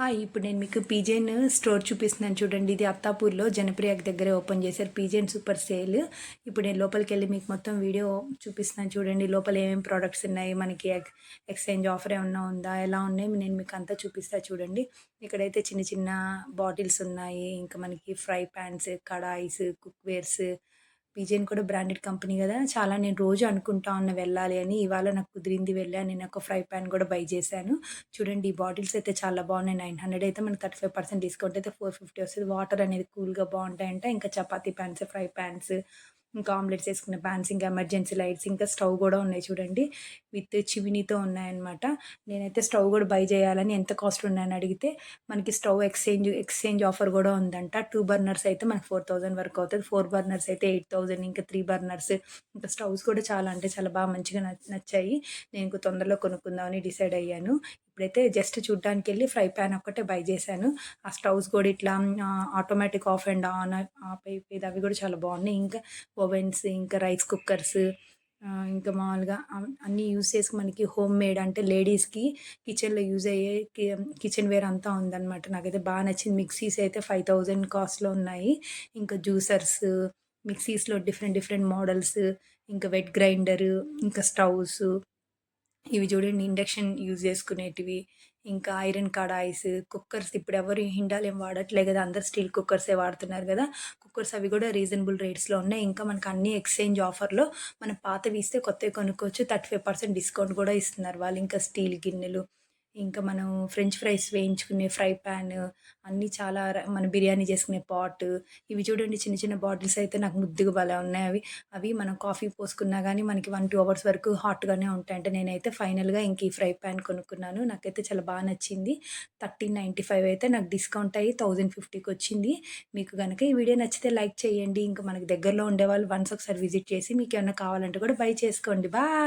Hi ఇప్పుడు నేను మీకు పీజేన్ స్టోర్ చూపిస్తున్నాను చూడండి. ఇది అత్తాపూర్లో జనప్రియకి దగ్గరే ఓపెన్ చేశారు పీజెన్ సూపర్ సేల్. ఇప్పుడు నేను లోపలికి వెళ్ళి మీకు మొత్తం వీడియో చూపిస్తున్నాను చూడండి. లోపల ఏమేమి ప్రోడక్ట్స్ ఉన్నాయి? మనకి ఎక్ ఎక్స్చేంజ్ ఆఫర్ ఏమన్నా ఉందా? ఎలా ఉన్నాయి? నేను మీకు అంతా చూపిస్తా చూడండి. ఇక్కడైతే చిన్న చిన్న బాటిల్స్ ఉన్నాయి. ఇంకా మనకి fry pans kadais cookwares Pigeon కూడా బ్రాండెడ్ కంపెనీ కదా. చాలా నేను రోజు అనుకుంటా ఉన్న వెళ్ళాలి అని. ఇవాళ నాకు కుదిరింది వెళ్ళాను నేను ఒక ఫ్రై ప్యాన్ కూడా బై చేశాను. చూడండి ఈ బాటిల్స్ అయితే చాలా బాగున్నాయి. నైన్ హండ్రెడ్ అయితే మనకి థర్టీ ఫైవ్ పర్సెంట్ డిస్కౌంట్ అయితే ఫోర్ ఫిఫ్టీ వస్తుంది. వాటర్ అనేది కూల్గా బాగుంటాయంట. ఇంకా చపాతీ ప్యాన్స్ ఫ్రై ప్యాన్స్ ఇంకా ఆమ్లెట్స్ వేసుకున్న ప్యాన్స్ ఇంకా ఎమర్జెన్సీ లైట్స్ ఇంకా స్టవ్ కూడా ఉన్నాయి చూడండి. విత్ చివినీతో ఉన్నాయన్నమాట. నేనైతే స్టవ్ కూడా బై చేయాలని ఎంత కాస్ట్ ఉన్నాయని అడిగితే మనకి స్టవ్ ఎక్స్చేంజ్ ఎక్స్చేంజ్ ఆఫర్ కూడా ఉందంట. టూ బర్నర్స్ అయితే మనకి ఫోర్ థౌజండ్ వరకు అవుతుంది. ఫోర్ బర్నర్స్ అయితే ఎయిట్ థౌజండ్ ఇంకా త్రీ బర్నర్స్ ఇంకా స్టవ్స్ కూడా చాలా అంటే చాలా బాగా మంచిగా నచ్చాయి. నేను తొందరలో కొనుక్కుందామని డిసైడ్ అయ్యాను. ఇప్పుడైతే జస్ట్ చూడ్డానికి వెళ్ళి ఫ్రై ప్యాన్ ఒక్కటే బై చేశాను. ఆ స్టవ్స్ కూడా ఇట్లా automatic off and on off అయిపోయేది అవి కూడా చాలా బాగున్నాయి. ఇంకా ఓవెన్స్ ఇంకా రైస్ కుక్కర్స్ ఇంకా మామూలుగా అన్నీ యూస్ చేసి మనకి హోమ్ మేడ్ అంటే లేడీస్కి కిచెన్లో యూజ్ అయ్యే కిచెన్ వేర్ అంతా ఉందన్నమాట. నాకైతే బాగా నచ్చింది. మిక్సీస్ అయితే ఫైవ్ థౌజండ్ కాస్ట్లో ఉన్నాయి. ఇంకా జ్యూసర్స్ మిక్సీస్లో డిఫరెంట్ డిఫరెంట్ మోడల్స్ ఇంకా వెట్ గ్రైండర్ ఇంకా స్టవ్స్ ఇవి చూడండి ఇండక్షన్ యూజ్ చేసుకునేటివి. ఇంకా ఐరన్ కడాయిస్ కుక్కర్స్ ఇప్పుడు ఎవరు హిండాలు ఏం వాడట్లే కదా అందరు స్టీల్ కుక్కర్సే వాడుతున్నారు కదా. కుక్కర్స్ అవి కూడా రీజనబుల్ రేట్స్లో ఉన్నాయి. ఇంకా మనకు అన్ని ఎక్స్చేంజ్ ఆఫర్లో మనం పాతవి ఇస్తే కొత్తవి కొనుక్కోవచ్చు. థర్టీ ఫైవ్ పర్సెంట్ డిస్కౌంట్ కూడా ఇస్తున్నారు వాళ్ళు. ఇంకా స్టీల్ గిన్నెలు ఇంకా మనం ఫ్రెంచ్ ఫ్రైస్ వేయించుకునే ఫ్రై ప్యాన్ అన్నీ చాలా మన బిర్యానీ చేసుకునే పాట్ ఇవి చూడండి చిన్న చిన్న బాటిల్స్ అయితే నాకు ముద్దుగా భలే ఉన్నాయి. అవి అవి మనం కాఫీ పోసుకున్నా కానీ మనకి వన్ టూ అవర్స్ వరకు హాట్గానే ఉంటాయి అంటే నేనైతే ఫైనల్గా ఇంక ఈ ఫ్రై ప్యాన్ కొనుక్కున్నాను. నాకైతే చాలా బాగా నచ్చింది. థర్టీన్ నైంటీ ఫైవ్ అయితే నాకు డిస్కౌంట్ అయ్యి థౌజండ్ ఫిఫ్టీకి వచ్చింది. మీకు కనుక ఈ వీడియో నచ్చితే లైక్ చేయండి. ఇంకా మనకి దగ్గరలో ఉండే వాళ్ళు వన్స్ ఒకసారి విజిట్ చేసి మీకు ఏమైనా కావాలంటే కూడా బై చేసుకోండి. బాయ్!